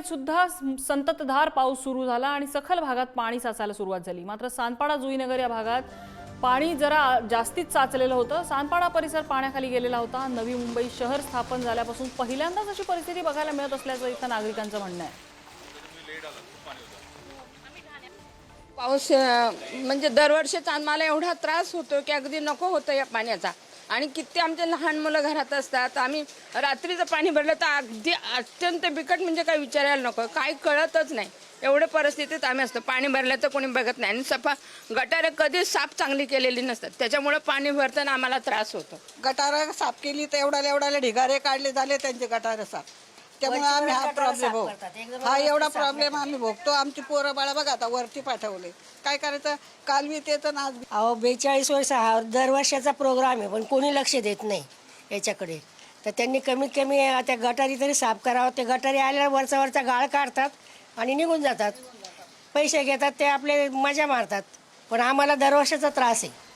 मुंबईत सुद्धा संततधार पाऊस सुरू झाला आणि सखल भागात पाणी साचायला सुरुवात झाली. मात्र सानपाडा जुईनगर या भागात पाणी जरा जास्तीच साचलेलं होतं. सानपाडा परिसर पाण्याखाली गेलेला होता. नवी मुंबई शहर स्थापन झाल्यापासून पहिल्यांदाच अशी परिस्थिती बघायला मिळत असल्याचं इथं नागरिकांचं म्हणणं आहे. पाऊस म्हणजे दरवर्षीच आम्हाला एवढा त्रास होतो की अगदी नको होतं या पाण्याचा. आणि किती आमचे लहान मुलं घरात असतात आम्ही रात्रीचं पाणी भरलं तर अगदी अत्यंत बिकट म्हणजे काय विचारायला नको. काय कळतच नाही. एवढ्या परिस्थितीत आम्ही असतो. पाणी भरलं तर कोणी बघत नाही आणि सफा गटारं कधीच साफ चांगली केलेली नसतात. त्याच्यामुळं पाणी भरताना आम्हाला त्रास होतो. गटारं साफ केली तर एवढ्याला एवढ्याला ढिगारे काढले झाले त्यांचे गटारं साफ. त्यामुळे आम्ही हा प्रॉब्लेम हो हा एवढा प्रॉब्लेम आम्ही भोगतो. आमची पोरं बाळा बघा आता वरती पाठवले. काय करायचं? काल बी ते तर आज बी. अहो बेचाळीस वर्ष हा दरवर्षाचा प्रोग्राम आहे पण कोणी लक्ष देत नाही याच्याकडे. तर त्यांनी कमीत कमी त्या गटारी तरी साफ करावं. ते गटारी आल्यावर वरचा वरचा गाळ काढतात आणि निघून जातात. पैसे घेतात ते आपले मजा मारतात. पण आम्हाला दरवर्षाचा त्रास आहे.